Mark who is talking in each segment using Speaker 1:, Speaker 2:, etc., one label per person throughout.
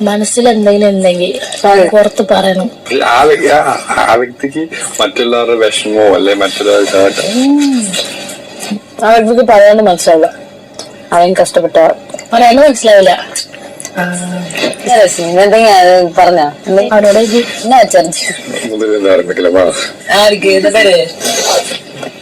Speaker 1: മനസ്സിൽ എന്തെങ്കിലും ഉണ്ടെങ്കിൽ പുറത്ത് പറയണം.
Speaker 2: ആ വ്യ- ആ- ആ വ്യക്തിക്ക് മറ്റുള്ളവരുടെ വിഷമോ അല്ലെ മറ്റുള്ളവരുടെ
Speaker 1: ആ വ്യക്തിക്ക് പറയാണ്ട് മനസ്സിലാവില്ല. അവൻ കഷ്ടപ്പെട്ട പറയാണ്ട് മനസ്സിലാവില്ല.
Speaker 3: എന്നാ. ആർക്ക് പേര്?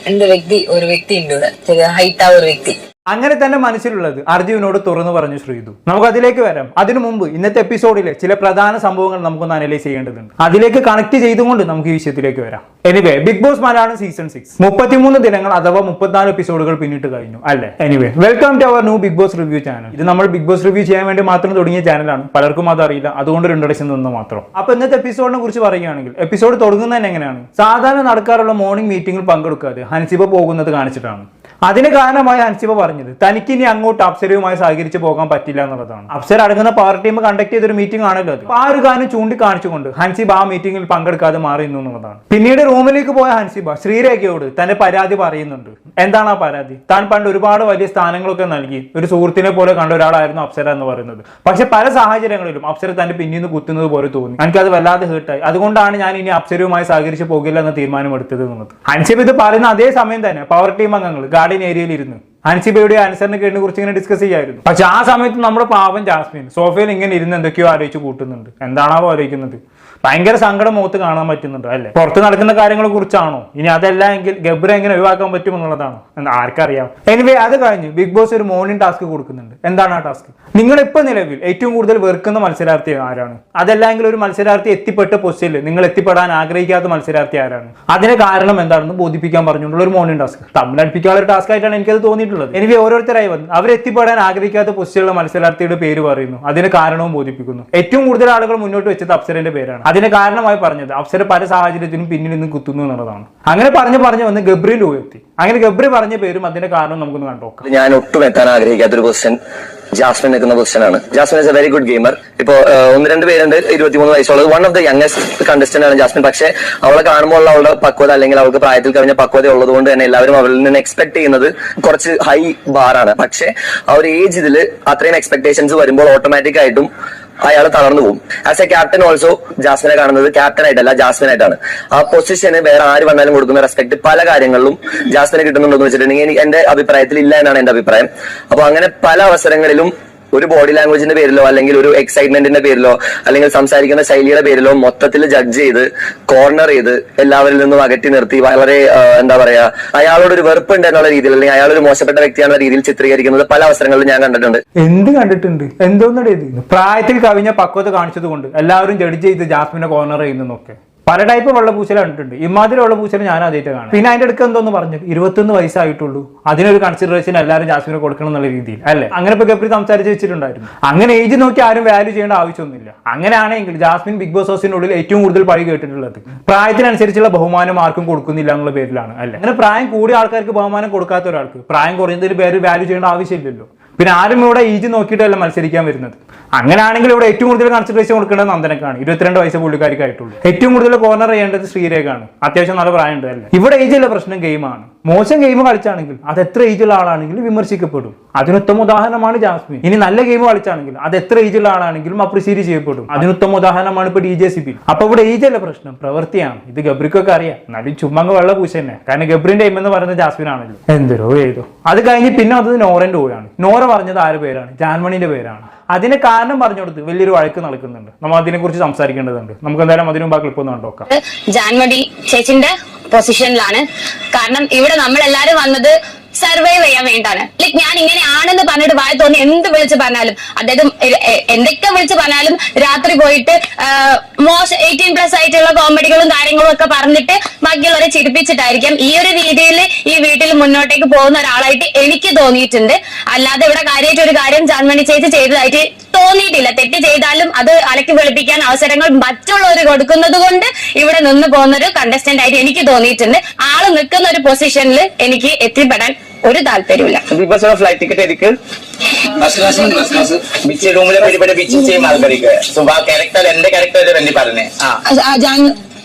Speaker 3: എന്റെ വ്യക്തി ഒരു വ്യക്തി ഉണ്ട് ഇവിടെ. ഹൈറ്റ് ആ ഒരു വ്യക്തി.
Speaker 4: അങ്ങനെ തന്നെ മനസ്സിലുള്ളത് അർജുനോട് തുറന്നു പറഞ്ഞു ശ്രീതു നമുക്ക് അതിലേക്ക് വരാം. അതിനു മുമ്പ് ഇന്നത്തെ എപ്പിസോഡിലെ ചില പ്രധാന സംഭവങ്ങൾ നമുക്കൊന്ന് അനലൈസ് ചെയ്യേണ്ടതുണ്ട്. അതിലേക്ക് കണക്ട് ചെയ്തുകൊണ്ട് നമുക്ക് ഈ വിഷയത്തിലേക്ക് വരാം. Anyway Bigg Boss Malayalam season six മുപ്പത്തിമൂന്ന് ദിനങ്ങൾ അഥവാ മുപ്പത്തിനാല് എപ്പിസോഡുകൾ പിന്നിട്ട് കഴിഞ്ഞു അല്ലേ? Anyway welcome to our new Bigg Boss review channel ഇത് നമ്മൾ ബിഗ് ബോസ് റിവ്യൂ ചെയ്യാൻ വേണ്ടി മാത്രം തുടങ്ങിയ ചാനലാണ് പലർക്കും അത് അറിയില്ല. അതുകൊണ്ട് ഒരു ഇൻട്രഡക്ഷൻ തന്നു മാത്രം. അപ്പൊ ഇന്നത്തെ എപ്പിസോഡിനെ കുറിച്ച് പറയുകയാണെങ്കിൽ എപ്പിസോഡ് തുടങ്ങുന്നതന്നെ എങ്ങനെയാണ്? സാധാരണ നടക്കാറുള്ള മോർണിംഗ് മീറ്റിംഗിൽ പങ്കെടുക്കാതെ ഹൻസിബ പോകുന്നത് കാണിച്ചിട്ടാണ്. അതിന് കാരണമായി ഹൻസിബ പറഞ്ഞത് തനിക്ക് ഇനി അങ്ങോട്ട് അപ്സരയുമായി സഹകരിച്ച് പോകാൻ പറ്റില്ല എന്നുള്ളതാണ്. അപ്സര അടങ്ങുന്ന പവർ ടീം കണ്ടക്ട് ചെയ്തൊരു മീറ്റിംഗ് ആണല്ലോ അത് ആ ഒരു കാര്യം ചൂണ്ടിക്കാണിച്ചുകൊണ്ട് ഹൻസിബ ആ മീറ്റിംഗിൽ പങ്കെടുക്കാതെ മാറി നിന്നു എന്നുള്ളതാണ്. പിന്നീട് റൂമിലേക്ക് പോയ ഹൻസിബ ശ്രീരേഖയോട് തന്റെ പരാതി പറയുന്നുണ്ട്. എന്താണ് ആ പരാതി? താൻ പണ്ട് ഒരുപാട് വലിയ സ്ഥാനങ്ങളൊക്കെ നൽകി. ഒരു സുഹൃത്തിനെ പോലെ കണ്ട ഒരാളായിരുന്നു അപ്സര എന്ന് പറയുന്നത്. പക്ഷെ പല സാഹചര്യങ്ങളിലും അപ്സര തന്റെ പിന്നിൽ നിന്ന് കുത്തുന്നത് പോലെ തോന്നി. എനിക്കത് വല്ലാതെ ഹേർട്ടായി അതുകൊണ്ടാണ് ഞാൻ ഇനി അപ്സരയുമായി സഹകരിച്ച് പോകില്ല എന്ന തീരുമാനമെടുത്തത് എന്നുള്ളത്. ഹൻസിബ് ഇത് പറയുന്ന അതേ സമയം തന്നെ പവർ ടീം അംഗങ്ങൾ ഗാർഡൻ ഏരിയയിൽ ഇരുന്ന്. ഹൻസിബയുടെ ആൻസറിനെ കേട്ടിനെ കുറിച്ച് ഇങ്ങനെ ഡിസ്കസ് ചെയ്യായിരുന്നു. പക്ഷെ ആ സമയത്ത് നമ്മുടെ പാവം ജാസ്മിൻ സോഫയിൽ ഇങ്ങനെ ഇരുന്ന് എന്തൊക്കെയോ ആലോചിച്ച് കൂട്ടുന്നുണ്ട്. എന്താണാവോ ആലോചിക്കുന്നത്? ഭയങ്കര സങ്കടം മുഖത്ത് കാണാൻ പറ്റുന്നുണ്ട് അല്ലേ? പുറത്ത് നടക്കുന്ന കാര്യങ്ങളെ കുറിച്ചാണോ? ഇനി അതല്ല എങ്കിൽ ഗബ്ര എങ്ങനെ ഒഴിവാക്കാൻ പറ്റും എന്നുള്ളതാണ്? എന്ന് ആർക്കറിയാം. എനിവേ അത് കഴിഞ്ഞ് ബിഗ് ബോസ് ഒരു മോർണിംഗ് ടാസ്ക് കൊടുക്കുന്നുണ്ട്. എന്താണ് ആ ടാസ്ക് നിങ്ങൾ ഇപ്പൊ നിലവിൽ ഏറ്റവും കൂടുതൽ വെറുക്കുന്ന മത്സരാർത്ഥി ആരാണ്? അതല്ലെങ്കിൽ ഒരു മത്സരാർത്ഥി എത്തിപ്പെട്ട പൊസിഷനിൽ നിങ്ങൾ എത്തിപ്പെടാൻ ആഗ്രഹിക്കാത്ത മത്സരാർത്ഥി ആരാണ്? അതിന് കാരണം എന്താണെന്ന് ബോധിപ്പിക്കാൻ പറഞ്ഞുകൊണ്ടുള്ള ഒരു മോർണിംഗ് ടാസ്ക് തമ്മിലടിപ്പിക്കാനുള്ള ഒരു ടാസ്ക് ആയിട്ടാണ് എനിക്കത് തോന്നിയിട്ടുള്ളത്. എനിക്ക് ഓരോരുത്തരായി വന്നു. അവരെത്തിപ്പെടാൻ ആഗ്രഹിക്കാത്ത പൊസിഷനുള്ള മത്സരാർത്ഥിയുടെ പേര് പറയുന്നു. അതിന് കാരണവും ബോധിപ്പിക്കുന്നു. ഏറ്റവും കൂടുതൽ ആളുകൾ മുന്നോട്ട് വെച്ചത് അപ്സരന്റെ പേരാണ്. അതിന് കാരണമായി പറഞ്ഞത് അപ്സര പല സാഹചര്യത്തിനും പിന്നിൽ നിന്ന് കുത്തുന്നു എന്നുള്ളതാണ്. അങ്ങനെ പറഞ്ഞു പറഞ്ഞു വന്ന് ഗബ്രിയിൽ എത്തി. അങ്ങനെ ഗബ്രി പറഞ്ഞ പേരും അതിന്റെ കാരണം നമുക്കൊന്ന് കണ്ടോക്കാം
Speaker 5: ഞാൻ ഒട്ടും എത്താൻ ആഗ്രഹിക്കാത്ത ഒരു പൊസിഷൻ ജാസ്മിൻ നിൽക്കുന്ന പൊസിഷനാണ് Jasmin is a very good gamer ഇപ്പോ ഒന്ന് രണ്ട് പേരുണ്ട് ഇരുപത്തിമൂന്ന് വയസ്സുള്ളത് one of the youngest contestant ആണ് ജാസ്മിൻ. പക്ഷേ അവളെ കാണുമ്പോൾ അവളുടെ പക്വത അല്ലെങ്കിൽ അവൾക്ക് പ്രായത്തിൽ കഴിഞ്ഞ പക്വത ഉള്ളത് കൊണ്ട് തന്നെ എല്ലാവരും അവളിൽ നിന്ന് എക്സ്പെക്ട് ചെയ്യുന്നത് കുറച്ച് ഹൈ ബാറാണ് പക്ഷേ ആ ഒരു ഏജ് ഇതിൽ അത്രയും എക്സ്പെക്ടേഷൻസ് വരുമ്പോൾ ഓട്ടോമാറ്റിക് ആയിട്ടും അയാൾ തളർന്നു പോകും. ആസ് എ ക്യാപ്റ്റൻ ഓൾസോ ജാസ്മിനെ കാണുന്നത് ക്യാപ്റ്റൻ ആയിട്ടല്ല ജാസ്മിൻ ആയിട്ടാണ് ആ പൊസിഷന് വേറെ ആര് വന്നാലും കൊടുക്കുന്ന റെസ്പെക്ട് പല കാര്യങ്ങളിലും ജാസ്മിനെ കിട്ടുന്നുണ്ടോ എന്ന് വെച്ചിട്ടുണ്ടെങ്കിൽ എന്റെ അഭിപ്രായത്തിൽ ഇല്ല എന്നാണ് എന്റെ അഭിപ്രായം. അപ്പൊ അങ്ങനെ പല അവസരങ്ങളിലും ഒരു ബോഡി ലാംഗ്വേജിന്റെ പേരിലോ അല്ലെങ്കിൽ ഒരു എക്സൈറ്റ്മെന്റിന്റെ പേരിലോ അല്ലെങ്കിൽ സംസാരിക്കുന്ന ശൈലിയുടെ പേരിലോ മൊത്തത്തിൽ ജഡ്ജ് ചെയ്ത് കോർണർ ചെയ്ത് എല്ലാവരിൽ നിന്നും അകറ്റി നിർത്തി വളരെ എന്താ പറയാ അയാളോട് ഒരു വെറുപ്പുണ്ട് എന്നുള്ള രീതിയിൽ അല്ലെങ്കിൽ അയാൾ ഒരു മോശപ്പെട്ട വ്യക്തിയാണെന്ന രീതിയിൽ ചിത്രീകരിക്കുന്നത് പല അവസരങ്ങളിലും ഞാൻ കണ്ടിട്ടുണ്ട്.
Speaker 4: എന്ത് കണ്ടിട്ടുണ്ട്? എന്തോന്നടേ ഇത്? പ്രായത്തിൽ കവിഞ്ഞ പക്വത കാണിച്ചത് കൊണ്ട് എല്ലാവരും ജഡ്ജ് ചെയ്ത് ജാസ്മിനെ കോർണർ ചെയ്യുന്നൊക്കെ പല ടൈപ്പ് വെള്ളപൂശല കണ്ടിട്ടുണ്ട്. ഇമാതിരി വെള്ളപൂശല ഞാൻ ആദ്യമായിട്ട് കാണാം പിന്നെ അതിന്റെ അടുക്ക് എന്തോന്ന് പറഞ്ഞു? ഇരുപത്തൊന്ന് വയസ്സായിട്ടുള്ളൂ. അതിനൊരു കൺസിഡറേഷൻ എല്ലാവരും ജാസ്മിനെ കൊടുക്കണം എന്നുള്ള രീതിയിൽ അല്ലേ? അങ്ങനെ ഇപ്പൊ ഗപ്രി സംസാരിച്ച് വെച്ചിട്ടുണ്ടായിരുന്നു. അങ്ങനെ ഏജ് നോക്കി ആരും വാല്യൂ ചെയ്യേണ്ട ആവശ്യമൊന്നുമില്ല. അങ്ങനെയാണെങ്കിൽ ജാസ്മിൻ ബിഗ് ബോസ് ഹൗസിനുള്ളിൽ ഏറ്റവും കൂടുതൽ പഴി കേട്ടിട്ടുള്ളത് പ്രായത്തിനനുസരിച്ചുള്ള ബഹുമാനം ആർക്കും കൊടുക്കുന്നില്ല എന്നുള്ള പേരിലാണ് അല്ലേ? അങ്ങനെ പ്രായം കൂടിയ ആൾക്കാർക്ക് ബഹുമാനം കൊടുക്കാത്ത ഒരാൾക്ക് പ്രായം കുറഞ്ഞതിൽ പേര് വാല്യൂ ചെയ്യേണ്ട ആവശ്യമില്ലല്ലോ. പിന്നെ ആരും ഇവിടെ ഈജ് നോക്കിയിട്ടല്ല മത്സരിക്കാൻ വരുന്നത്. അങ്ങനെയാണെങ്കിൽ ഇവിടെ ഏറ്റവും കൂടുതൽ കൺസിഡറേഷൻ കൊടുക്കേണ്ടത് നന്ദനക്കാണ്. ഇരുപത്തിരണ്ട് വയസ്സ് പുള്ളിക്കാരിക്കായിട്ടുള്ളൂ. ഏറ്റവും കൂടുതൽ കോർണർ ചെയ്യേണ്ടത് ശ്രീരേഖാണ്. അത്യാവശ്യം നല്ല പ്രായമുണ്ട് അല്ലേ? ഇവിടെ ഏജ് അല്ല പ്രശ്നം ഗെയിമാണ് മോശം ഗെയിം കളിച്ചാണെങ്കിൽ അത് എത്ര ഏജുള്ള ആളാണെങ്കിലും വിമർശിക്കപ്പെടും. അതിനുത്തമ ഉദാഹരണമാണ് ജാസ്മിൻ. ഇനി നല്ല ഗെയിം കളിച്ചാണെങ്കിൽ അത് എത്ര ഏജുള്ള ആളാണെങ്കിലും അപ്രിസിയേറ്റ് ചെയ്യപ്പെടും. അതിനുത്തമ ഉദാഹരണമാണ് ഇപ്പൊ ഡി ജെ സി ബി അപ്പൊ ഇവിടെ ഏജ് അല്ല പ്രശ്നം പ്രവൃത്തിയാണ്. ഇത് ഗബ്രിക്കൊക്കെ അറിയാം. എന്നാലും ചുമ്മങ്ങ് വെള്ള പൂശ തന്നെ. കാരണം ഗബ്രിന്റെ എം എന്ന് പറയുന്നത് ജാസ്മിൻ ആണല്ലോ. എന്തോ ഏതോ. അത് കഴിഞ്ഞ് പിന്നെ അത് നോറന്റെ ഊഴാണ് നോറ പറഞ്ഞത് ആര് പേരാണ്? ജാൻമണിന്റെ പേരാണ്. അതിന് കാരണം പറഞ്ഞു കൊടുത്ത് വലിയൊരു വഴക്ക് നടക്കുന്നുണ്ട്. നമ്മൾ അതിനെ കുറിച്ച് സംസാരിക്കേണ്ടതുണ്ട്. നമുക്ക് എന്തായാലും അതിനു മുമ്പ് ആ ക്ലിപ്പ് ഒന്ന് കണ്ടോക്കാം
Speaker 6: ജാൻമണി ചേച്ചിന്റെ പൊസിഷനിലാണ് കാരണം ഇവിടെ നമ്മളെല്ലാരും വന്നത് സർവൈവ് ചെയ്യാൻ വേണ്ടിയിട്ടാണ്. ലൈക് ഞാൻ ഇങ്ങനെ ആണെന്ന് പറഞ്ഞിട്ട് വായ തോന്നി എന്ത് വിളിച്ച് പറഞ്ഞാലും എ- എന്തൊക്കെ വിളിച്ച് പറഞ്ഞാലും രാത്രി പോയിട്ട് മോശം എയ്റ്റീൻ പ്ലസ് ആയിട്ടുള്ള കോമഡികളും കാര്യങ്ങളും ഒക്കെ പറഞ്ഞിട്ട് ബാക്കിയുള്ളവരെ ചിരിപ്പിച്ചിട്ടായിരിക്കാം. ഈ ഒരു രീതിയിൽ ഈ വീട്ടിൽ മുന്നോട്ടേക്ക് പോകുന്ന ഒരാളായിട്ട് എനിക്ക് തോന്നിയിട്ടുണ്ട്. അല്ലാതെ ഇവിടെ കാര്യമായിട്ട് ഒരു കാര്യം ജാൻമണി ചേച്ചി ചെയ്തതായിട്ട് തോന്നിയിട്ടില്ല. തെറ്റ് ചെയ്താലും അത് അലക്കി വെളുപ്പിക്കാൻ അവസരങ്ങൾ മറ്റുള്ളവർ കൊടുക്കുന്നത് കൊണ്ട് ഇവിടെ നിന്ന് പോകുന്ന ഒരു കണ്ടസ്റ്റന്റ് ആയിട്ട് എനിക്ക് തോന്നിയിട്ടുണ്ട്. ആൾ നിൽക്കുന്ന ഒരു പൊസിഷനിൽ എനിക്ക് എത്തിപ്പെടാൻ ഒരു താല്പര്യമില്ല
Speaker 7: ഫ്ലൈറ്റ് ടിക്കറ്റ് എനിക്ക് ബിച്ച് റൂമിലെ പരിപാടി ബിച്ച് ചെയ്യും ആൾക്കാർക്ക്. സോ ആ ക്യാരക്ടർ എന്റെ ക്യാരക്ടർ വേണ്ടി പറഞ്ഞേ. ആ.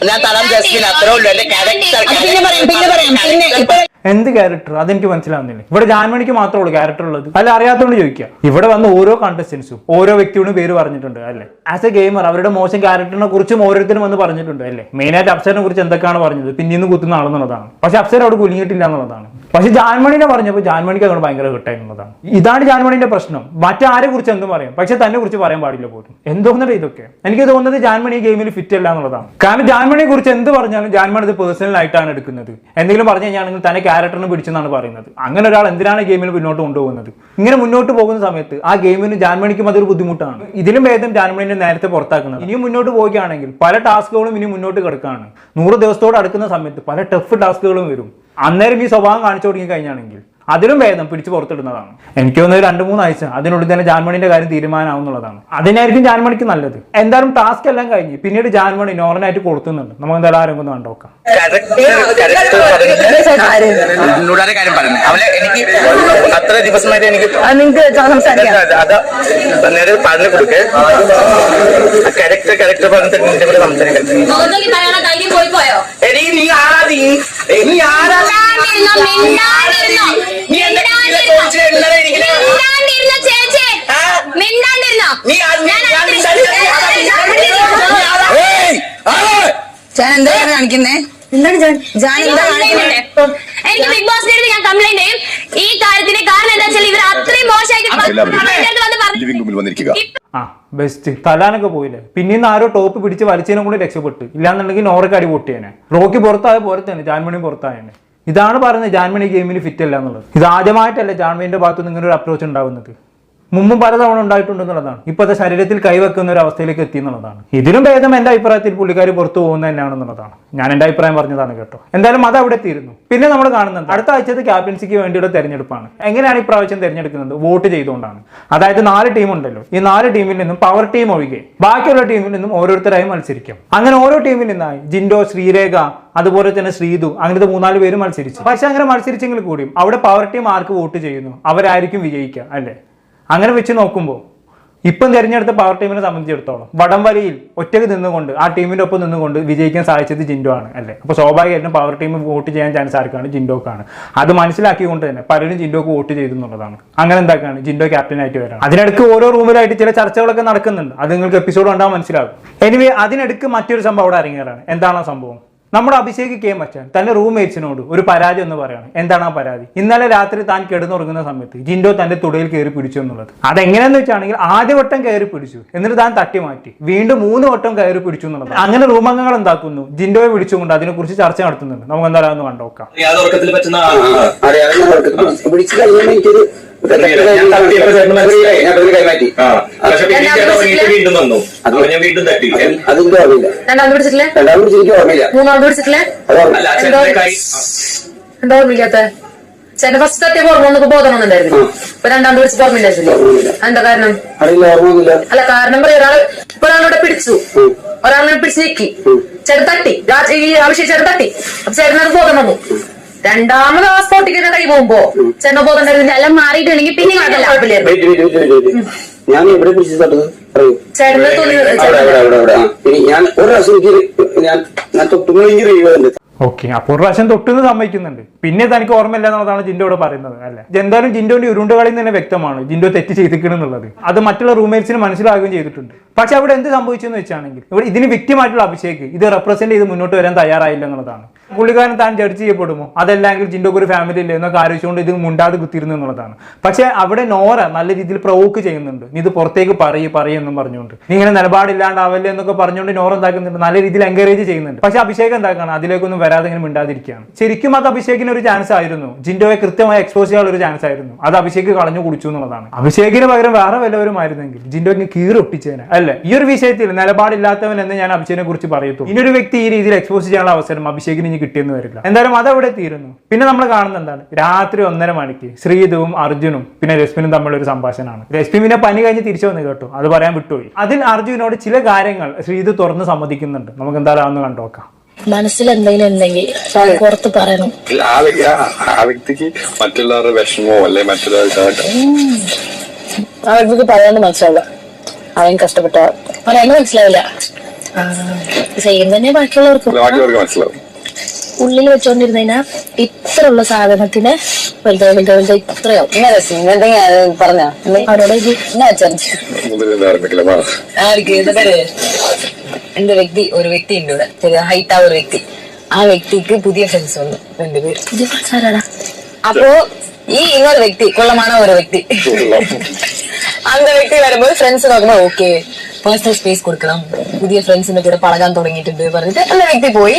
Speaker 7: ഞാൻ തരാം ജസ്റ്റിൻ അത്രേ ഉള്ളൂ. എന്റെ ക്യാരക്ടർ
Speaker 6: പിന്നെ പറയാം പിന്നെ പറയാം. പിന്നെ ഇപ്പൊ
Speaker 4: എന്ത് ക്യാരക്ടർ അതെനിക്ക് മനസ്സിലാവുന്നില്ല. ഇവിടെ ജാൻമണിക്ക് മാത്രമേ ഉള്ളൂ ക്യാരക്ടർ ഉള്ളത്. അല്ല അറിയാത്തതുകൊണ്ട് ചോദിക്കുക ഇവിടെ വന്ന ഓരോ കണ്ടസ്റ്റൻസും ഓരോ വ്യക്തിയോടും പേര് പറഞ്ഞിട്ടുണ്ട് അല്ലേ? ആസ് എ ഗെയിമർ അവരുടെ മോശം ക്യാരക്ടറിനെ കുറിച്ചും ഓരോരുത്തരും വന്ന് പറഞ്ഞിട്ടുണ്ട് അല്ലേ? മെയിനായിട്ട് അപ്സറിനെ കുറിച്ച് എന്തൊക്കെയാണ് പറഞ്ഞത്? പിന്നീന്ന് കുത്തുന്ന ആളെന്നുള്ളതാണ്. പക്ഷെ അപ്സർ അവിടെ കുലുങ്ങിയിട്ടില്ല എന്നുള്ളതാണ്. പക്ഷെ ജാൻമണിനെ പറഞ്ഞപ്പോൾ ജാൻമണിക്ക് അങ്ങോട്ട് ഭയങ്കര കിട്ടായി എന്നുള്ളതാണ്. ഇതാണ് ജാൻമണിന്റെ പ്രശ്നം. മറ്റാരെ കുറിച്ച് എന്തും പറയാം. പക്ഷെ തന്നെ കുറിച്ച് പറയാൻ പാടില്ല പോലും. എന്തോന്നിട്ട് ഇതൊക്കെ? എനിക്ക് തോന്നുന്നത് ജാൻമണി ഗെയിമിൽ ഫിറ്റ് അല്ല എന്നുള്ളതാണ്. കാരണം ജാൻമണിയെ കുറിച്ച് എന്ത് പറഞ്ഞാലും ജാൻമണി ഇത് പേഴ്സണൽ ആയിട്ടാണ് എടുക്കുന്നത്. എന്തെങ്കിലും പറഞ്ഞു കഴിഞ്ഞാൽ തന്നെ ക്യാരക്ടറിന് പിടിച്ചെന്നാണ് പറയുന്നത്. അങ്ങനെ ഒരാൾ എന്തിനാണ് ഗെയിമിൽ മുന്നോട്ട് കൊണ്ടുപോകുന്നത്? ഇങ്ങനെ മുന്നോട്ട് പോകുന്ന സമയത്ത് ആ ഗെയിമിന് ജാൻമണിക്കും അതൊരു ബുദ്ധിമുട്ടാണ്. ഇതിലും ഭേദം ജാൻമണിനെ നേരത്തെ പുറത്താക്കുന്നത്. ഇനിയും മുന്നോട്ട് പോവുകയാണെങ്കിൽ പല ടാസ്കുകളും ഇനി മുന്നോട്ട് കിടക്കുകയാണ് നൂറ് ദിവസത്തോട് അടുക്കുന്ന സമയത്ത് പല ടഫ് ടാസ്കുകളും വരും. അന്നേരം ഈ സ്വഭാവം കാണിച്ചു തുടങ്ങി കഴിഞ്ഞാണെങ്കിൽ അതിലും ഭേദം പിടിച്ച് പുറത്തിടുന്നതാണ്. എനിക്ക് തോന്നുന്നത് രണ്ട് മൂന്ന് ആഴ്ച അതിനുള്ളിൽ തന്നെ ജാൻമണിന്റെ കാര്യം തീരുമാനമാവുന്നുള്ളതാണ് അതിനായിരിക്കും ജാൻമണിക്ക് നല്ലത്. എന്തായാലും ടാസ്ക് എല്ലാം കഴിഞ്ഞ് പിന്നീട് ജാൻമണി നോർമലായിട്ട് കൊടുക്കുന്നുണ്ട് നമുക്ക് എന്തായാലും ആരും ഒന്ന് കണ്ടോക്കാം.
Speaker 7: കാര്യം പറഞ്ഞു അവനെ എനിക്ക് അത്ര ദിവസമായിട്ട് എനിക്ക് നേരെ പറഞ്ഞു കൊടുക്കേ. കറക്റ്റ് കറക്റ്റ് പറഞ്ഞിട്ട് നിന്റെ കൂടെ സംസാരിക്കാം. എടീ നീ ആരാ നീ ആരാ? നീ എന്റെ
Speaker 6: ചേച്ചി?
Speaker 7: ആ?
Speaker 6: മിണ്ടാണ്ടിരുന്നോ?
Speaker 7: നീ
Speaker 6: ഞാൻ
Speaker 3: എന്താണ് കാണിക്കുന്നേ?
Speaker 1: എന്താണ് ജാൻ?
Speaker 3: ജാൻ
Speaker 6: എനിക്ക്
Speaker 3: എന്താ
Speaker 6: complaint
Speaker 3: കാണിക്കുന്നത്.
Speaker 6: എനിക്ക് ബിഗ് ബോസിന്റെ അടുത്ത് ഞാൻ കംപ്ലൈന്റ് ചെയ്യും. ഈ കാര്യത്തിന് കാരണം എന്താ വെച്ചാൽ ഇവർ
Speaker 8: എല്ലാവരും ലിവിംഗ് റൂമിൽ വന്നിരിക്കുക.
Speaker 4: ആ ബെസ്റ്റ് തലാനൊക്കെ പോയില്ലേ? പിന്നീന്ന് ആരോ ടോപ്പ് പിടിച്ച് വലിച്ചതിനും കൂടി രക്ഷപ്പെട്ടു. ഇല്ലാന്നുണ്ടെങ്കിൽ നോറയ്ക്ക് അടി പൊട്ടിയേനെ. റോക്കി പുറത്തായ പോലെ തന്നെ ജാൻമണി പുറത്തായേനെ. ഇതാണ് പറയുന്നത് ജാൻമണി ഗെയിമിന് ഫിറ്റ് അല്ല എന്നുള്ളത്. ഇത് ആദ്യമായിട്ടല്ല ജാൻമണിന്റെ ഭാഗത്തുനിന്ന് ഇങ്ങനെ ഒരു അപ്രോച്ച് ഉണ്ടാവുന്നത്. മുമ്പും പലതവണ ഉണ്ടായിട്ടുണ്ടെന്നുള്ളതാണ് ഇപ്പോഴത്തെ ശരീരത്തിൽ കൈവെക്കുന്ന ഒരു അവസ്ഥയിലേക്ക് എത്തി എന്നുള്ളതാണ്. ഇതിലും ഭേദം എന്റെ അഭിപ്രായത്തിൽ പുള്ളിക്കാർ പുറത്തു പോകുന്ന തന്നെയാണെന്നുള്ളതാണ് ഞാൻ എന്റെ അഭിപ്രായം പറഞ്ഞതാണ് കേട്ടോ. എന്തായാലും അത് അവിടെ എത്തിയിരുന്നു പിന്നെ നമ്മൾ കാണുന്നത് അടുത്ത ആഴ്ചത്തെ ക്യാപ്റ്റൻസിക്ക് വേണ്ടിയുള്ള തെരഞ്ഞെടുപ്പാണ്. എങ്ങനെയാണ് ഇപ്രാവശ്യം തെരഞ്ഞെടുക്കുന്നത്? വോട്ട് ചെയ്തുകൊണ്ടാണ്. അതായത് നാല് ടീം ഉണ്ടല്ലോ. ഈ നാല് ടീമിൽ നിന്നും പവർ ടീം ഒഴികെ ബാക്കിയുള്ള ടീമിൽ നിന്നും ഓരോരുത്തരായി മത്സരിക്കും. അങ്ങനെ ഓരോ ടീമിൽ നിന്നായി ജിൻഡോ ശ്രീരേഖ അതുപോലെ തന്നെ ശ്രീതു അങ്ങനത്തെ മൂന്നാൽ പേര് മത്സരിച്ചു. പക്ഷെ അങ്ങനെ മത്സരിച്ചെങ്കിൽ കൂടിയും അവിടെ പവർ ടീം ആർക്ക് വോട്ട് ചെയ്യുന്നു? അവരായിരിക്കും വിജയിക്കുക അല്ലേ? അങ്ങനെ വെച്ച് നോക്കുമ്പോൾ ഇപ്പം തിരഞ്ഞെടുത്ത പവർ ടീമിനെ സംബന്ധിച്ചിടത്തോളം വടം വലിയിൽ ഒറ്റയ്ക്ക് നിന്നുകൊണ്ട് ആ ടീമിന്റെ ഒപ്പം നിന്നുകൊണ്ട് വിജയിക്കാൻ സാധിച്ചത് ജിൻഡോ ആണ് അല്ലേ? അപ്പോൾ സ്വാഭാവികമായിട്ടും പവർ ടീം വോട്ട് ചെയ്യാൻ ചാൻസ് ആർക്കാണ്? ജിൻഡോക്കാണ്. അത് മനസ്സിലാക്കിക്കൊണ്ട് തന്നെ പലരും ജിൻഡോക്ക് വോട്ട് ചെയ്തു എന്നുള്ളതാണ്. അങ്ങനെ എന്താക്കാണ്? ജിൻഡോ ക്യാപ്റ്റൻ ആയിട്ട് വരാണ്. അതിനിടയ്ക്ക് ഓരോ റൂമിലായിട്ട് ചില ചർച്ചകളൊക്കെ നടക്കുന്നുണ്ട്. അത് നിങ്ങൾക്ക് എപ്പിസോഡ് ഉണ്ടാകാൻ മനസ്സിലാകും. എനിവേ അതിനിടയ്ക്ക് മറ്റൊരു സംഭവം അവിടെ അരങ്ങേറാണ്. എന്താണ് സംഭവം? നമ്മുടെ അഭിഷേക് കെ മച്ചാൻ തന്റെ റൂംമേറ്റ്സിനോട് ഒരു പരാതി എന്ന് പറയാണ്. എന്താണ് ആ പരാതി? ഇന്നലെ രാത്രി താൻ കിടന്നുറങ്ങുന്ന സമയത്ത് ജിൻഡോ തന്റെ തുടയിൽ കയറി പിടിച്ചു എന്നുള്ളത്. അതെങ്ങനെയെന്ന് വെച്ചാണെങ്കിൽ ആദ്യ വട്ടം കയറി പിടിച്ചു എന്നിട്ട് താൻ തട്ടി മാറ്റി. വീണ്ടും മൂന്ന് വട്ടം കയറി പിടിച്ചു എന്നുള്ളത്. അങ്ങനെ റൂം അംഗങ്ങൾ എന്താക്കുന്നു? ജിൻഡോയെ പിടിച്ചുകൊണ്ട് അതിനെക്കുറിച്ച് ചർച്ച നടത്തുന്നുണ്ട്. നമുക്ക് എന്തായാലും ഒന്ന് കണ്ടോക്കാം
Speaker 7: ആ. പക്ഷെ പിന്നെ ചേട്ടൻ ഉറങ്ങിയിട്ട് വീണ്ടും വന്നു. അപ്പൊ ഞാൻ വീണ്ടും തട്ടി
Speaker 5: അതിന്റെ ഓർമ്മയില്ല.
Speaker 1: രണ്ടാമത് പിടിച്ചിട്ടില്ലേ
Speaker 5: രണ്ടാമത് ശരിക്കും ഓർമ്മയില്ല.
Speaker 1: മൂന്നാമത് പിടിച്ചിട്ടില്ലേ
Speaker 5: അത്
Speaker 7: അല്ല ചേട്ടന്റെ കൈ
Speaker 1: എന്താ ഓർമ്മയില്ലാത്ത. ചേട്ടൻ ഫസ്റ്റ് തട്ടിയ ഓർമ്മ ഒന്നും ബോധം ഒന്നുണ്ടായിരുന്നു ഇപ്പൊ രണ്ടാമത് ഓർമ്മയില്ലാച്ചില്ലേ എന്താ കാരണം? അല്ല കാരണം പറയാം ഒരാൾ ഇപ്പൊ ഒരാളിവിടെ പിടിച്ചു. ഒരാളിനെ പിടിച്ച് നീക്കി. ചേട്ടൻ തട്ടി. ഈ ആവശ്യം ചേട്ടൻ തട്ടി. അപ്പൊ ചേട്ടനത് ബോധം വന്നു. രണ്ടാമത് ആ സ്പോട്ടിക്ക് കൈ പോകുമ്പോ ചെന്നപ്പോ കണ്ടായിരുന്നു
Speaker 6: എല്ലാം മാറിയിട്ടുണ്ടെങ്കിൽ പിന്നെ
Speaker 5: ഞാൻ എവിടെ പിടിച്ചു തട്ടത് പറയൂ. ഇനി ഞാൻ ഒരു പ്രാവശ്യം എനിക്ക് ഞാൻ ഞാൻ തൊട്ടുമെങ്കിൽ ചെയ്യുന്നുണ്ട്
Speaker 4: ഓക്കെ അപ്പോൾ ഒരു പ്രാവശ്യം തൊട്ടെന്ന് സമ്മതിക്കുന്നുണ്ട്. പിന്നെ തനിക്ക് ഓർമ്മയില്ല എന്നുള്ളതാണ് ജിൻഡോട് പറയുന്നത് അല്ലെ? എന്തായാലും ജിൻഡോന്റെ ഉരുണ്ട് കളി തന്നെ വ്യക്തമാണ് ജിൻഡോ തെറ്റ് ചെയ്തിക്കണെന്നുള്ളത് അത് മറ്റുള്ള റൂംമേറ്റ്സിന് മനസ്സിലാകുകയും ചെയ്തിട്ടുണ്ട്. പക്ഷെ അവിടെ എന്ത് സംഭവിച്ചെന്ന് വെച്ചാണെങ്കിൽ ഇവിടെ ഇതിന് വ്യക്തിമായിട്ടുള്ള അഭിഷേക് ഇത് റെപ്രസെന്റ് ചെയ്ത് മുന്നോട്ട് വരാൻ തയ്യാറായില്ല എന്നുള്ളതാണ്. പുള്ളിക്കാരൻ താൻ ജഡ്ജ് ചെയ്യപ്പെടുമോ? അതല്ലെങ്കിൽ ജിൻഡോക്ക് ഒരു ഫാമിലി ഇല്ല എന്നൊക്കെ ആലോചിച്ചുകൊണ്ട് ഇത് മുണ്ടാതെ കുത്തിയിരുന്നു എന്നുള്ളതാണ്. പക്ഷെ അവിടെ നോറ നല്ല രീതിയിൽ പ്രവോക്ക് ചെയ്യുന്നുണ്ട്. നീ ഇത് പുറത്തേക്ക് പറയ് പറയെന്നും പറഞ്ഞുകൊണ്ട്. നീ ഇങ്ങനെ നിലപാടില്ലാണ്ടാവല്ലേ എന്നൊക്കെ പറഞ്ഞുകൊണ്ട് നോർ എന്താക്കുന്നുണ്ട്. നല്ല രീതിയിൽ എൻകറേജ് ചെയ്യുന്നുണ്ട്. പക്ഷെ അഭിഷേക് എന്താക്കാണ്? അതിലേക്കൊന്നും വരാതെ ഇങ്ങനെ മിണ്ടാതിരിക്കുകയാണ്. ശരിക്കും അത് അഭിഷേകിന് ഒരു ചാൻസ് ആയിരുന്നു. ജിൻഡോയെ കൃത്യമായി എക്സ്പോസ് ചെയ്യാനുള്ള ഒരു ചാൻസ് ആയിരുന്നു. അത് അഭിഷേക് കളഞ്ഞു കുടിച്ചു എന്നുള്ളതാണ്. അഭിഷേകിന് പകരം വേറെ വല്ലവരും ആയിരുന്നെങ്കിൽ ജിൻഡോയ്ക്ക് കീറി ഒട്ടിച്ചേനെ അല്ലെ? ഈ ഒരു വിഷയത്തിൽ നിലപാടില്ലാത്തവൻ എന്ന് ഞാൻ അഭിഷേകിനെ കുറിച്ച് പറയത്തുള്ളൂ. ഇനി ഒരു വ്യക്തി ഈ രീതിയിൽ എക്സ്പോസ് ചെയ്യാനുള്ള അവസരം അഭിഷേകിന് ഇനി കിട്ടിയെന്ന് വരില്ല. എന്തായാലും അതവിടെ തീരുന്നു? പിന്നെ നമ്മൾ കാണുന്ന എന്താണ്? രാത്രി ഒന്നര മണിക്ക് ശ്രീധുവും അർജുനും പിന്നെ രശ്മിനും തമ്മിലുള്ള ഒരു സംഭാഷണമാണ്. രശ്മി പിന്നെ പനി കഴിഞ്ഞ് തിരിച്ചു വന്ന് കേട്ടോ. അത് പറയാൻ വിട്ടുപോയി. അതിൽ അർജുനോട് ചില കാര്യങ്ങൾ ശ്രീത് തുറന്ന് സമ്മതിക്കുന്നുണ്ട്. നമുക്ക് എന്തായാലും കണ്ടു കണ്ടോക്കാം.
Speaker 1: മനസ്സിൽ എന്തെങ്കിലും ഉണ്ടെങ്കിൽ പുറത്ത് പറയണം.
Speaker 2: ആ വ്യക്തി ആ- ആ വ്യക്തിക്ക് മറ്റുള്ളവരുടെ വിഷമോ അല്ലെ മറ്റുള്ളവരുടെ
Speaker 1: അവർക്ക് പറയാണ്ട് മനസ്സിലാവില്ല. അവൻ കഷ്ടപ്പെട്ട? പറയാണ്ട് മനസ്സിലാവില്ല. ആ, സെയിം തന്നെ ബാക്കിയുള്ളവർക്കും
Speaker 8: ഉള്ളിൽ വെച്ചോണ്ടിരുന്നതിനാ ഇത്ര ഉള്ള സാധനത്തിന് വലുത്
Speaker 3: എന്റെ വ്യക്തി ഒരു വ്യക്തി ഉണ്ട് ഇവിടെ. ഹൈറ്റ് ആ ഒരു വ്യക്തി. ആ വ്യക്തിക്ക് പുതിയ ഫ്രണ്ട്സ് വന്നു
Speaker 8: രണ്ടുപേർ പുതിയ
Speaker 3: അപ്പോ ഈ ഇന്നൊരു വ്യക്തി കൊള്ളമാണ് ഒരു വ്യക്തി? അന്ത വ്യക്തി വരുമ്പോൾ ഫ്രണ്ട്സ് നോക്കുമ്പോ ഓക്കെ പേഴ്സണൽ സ്പേസ് കൊടുക്കണം. പുതിയ ഫ്രണ്ട്സിന്റെ കൂടെ പഴകാൻ തുടങ്ങിയിട്ടുണ്ട് പറഞ്ഞിട്ട് അന്ന വ്യക്തി പോയി.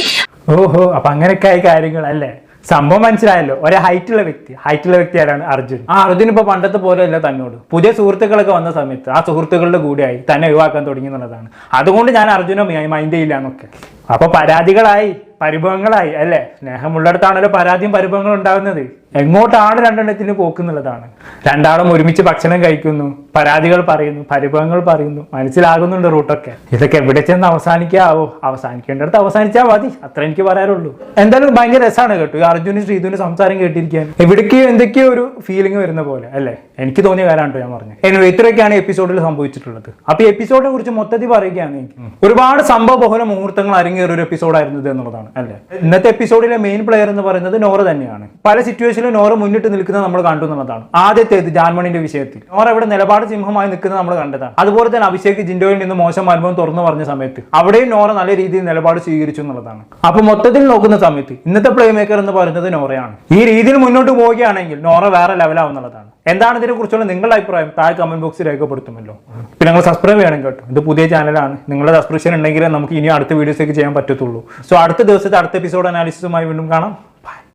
Speaker 4: ഓഹോ അപ്പൊ അങ്ങനെയൊക്കെ ആയി കാര്യങ്ങളല്ലേ? സംഭവം മനസ്സിലായല്ലോ. ഒരു ഹൈറ്റുള്ള വ്യക്തി. ഹൈറ്റുള്ള വ്യക്തി ആരാണ്? അർജുൻ. ആ അർജുൻ ഇപ്പൊ പണ്ടത്തെ പോലെ അല്ല തന്നോട്. പുതിയ സുഹൃത്തുക്കളൊക്കെ വന്ന സമയത്ത് ആ സുഹൃത്തുക്കളുടെ കൂടെയായി തന്നെ ഒഴിവാക്കാൻ തുടങ്ങി എന്നുള്ളതാണ്. അതുകൊണ്ട് ഞാൻ അർജുനെ മൈൻഡ് ചെയ്യില്ല എന്നൊക്കെ. അപ്പൊ പരാതികളായി പരിഭവങ്ങളായി അല്ലേ? സ്നേഹമുള്ളിടത്താണല്ലോ പരാതിയും പരിഭവങ്ങളും ഉണ്ടാകുന്നത് എങ്ങോട്ടാണ് രണ്ടെണ്ണത്തിന് പോക്കുന്നുള്ളതാണ്? രണ്ടാളും ഒരുമിച്ച് ഭക്ഷണം കഴിക്കുന്നു പരാതികൾ പറയുന്നു പരിഭവങ്ങൾ പറയുന്നു മനസ്സിലാകുന്നുണ്ട് റൂട്ടൊക്കെ. ഇതൊക്കെ എവിടെ ചെന്ന് അവസാനിക്കാവോ? അവസാനിക്കേണ്ടടുത്ത് അവസാനിച്ചാൽ മതി അത്ര എനിക്ക് പറയാറുള്ളൂ എന്തായാലും ഭയങ്കര രസമാണ് കേട്ടോ ഈ അർജുനും ശ്രീധുവിന്റെ സംസാരം കേട്ടിരിക്കാൻ. എവിടേക്കോ എന്തൊക്കെയോ ഒരു ഫീലിംഗ് വരുന്ന പോലെ അല്ലേ? എനിക്ക് തോന്നിയ കാര്യമാണ് ഞാൻ പറഞ്ഞു എനിവേ ഇത്രയൊക്കെയാണ് എപ്പിസോഡിൽ സംഭവിച്ചിട്ടുള്ളത്. അപ്പൊ എപ്പിസോഡിനെ കുറിച്ച് മൊത്തത്തിൽ പറയുകയാണ് എനിക്ക്. ഒരുപാട് സംഭവ ബഹുല മുഹൂർത്തങ്ങൾ അരങ്ങേറിയ ഒരു എപ്പിസോഡായിരുന്നു ഇത് എന്നുള്ളതാണ് അല്ലേ? ഇന്നത്തെ എപ്പിസോഡിലെ മെയിൻ പ്ലെയർ എന്ന് പറയുന്നത് നോറ തന്നെയാണ്. പല സിറ്റുവേഷനിലും നോറ മുന്നിട്ട് നിൽക്കുന്നത് നമ്മൾ കണ്ടു എന്നുള്ളതാണ്. ആദ്യത്തേത് ജാൻമണിന്റെ വിഷയത്തിൽ. നോറ ഇവിടെ നിലപാട് സിംഹമായി നിൽക്കുന്നത് നമ്മൾ കണ്ടതാണ്. അതുപോലെ തന്നെ അഭിഷേക് ജിൻഡോയിൽ നിന്ന് മോശം അനുഭവം തുറന്നു പറഞ്ഞ സമയത്ത് അവിടെയും നോറ നല്ല രീതിയിൽ നിലപാട് സ്വീകരിച്ചു എന്നുള്ളതാണ്. അപ്പൊ മൊത്തത്തിൽ നോക്കുന്ന സമയത്ത് ഇന്നത്തെ പ്ലേ മേക്കർ എന്ന് പറയുന്നത് നോറയാണ്. ഈ രീതിയിൽ മുന്നോട്ട് പോവുകയാണെങ്കിൽ നോറ വേറെ ലെവലാവും എന്താണ് ഇതിനെ കുറിച്ചുള്ള നിങ്ങളുടെ അഭിപ്രായം? താഴെ കമന്റ് ബോക്സിൽ രേഖപ്പെടുത്തുമല്ലോ. പിന്നെ നിങ്ങൾ സബ്സ്ക്രൈബ് ചെയ്യണം കേട്ടോ. ഇത് പുതിയ ചാനലാണ് നിങ്ങളുടെ സബ്സ്ക്രിപ്ഷൻ ഉണ്ടെങ്കിൽ നമുക്ക് ഇനി അടുത്ത വീഡിയോസൊക്കെ ചെയ്യാൻ പറ്റത്തുള്ളൂ. സോ അടുത്ത ദിവസത്തെ അടുത്ത എപ്പിസോഡ് അനാലിസിസുമായി വീണ്ടും കാണാം.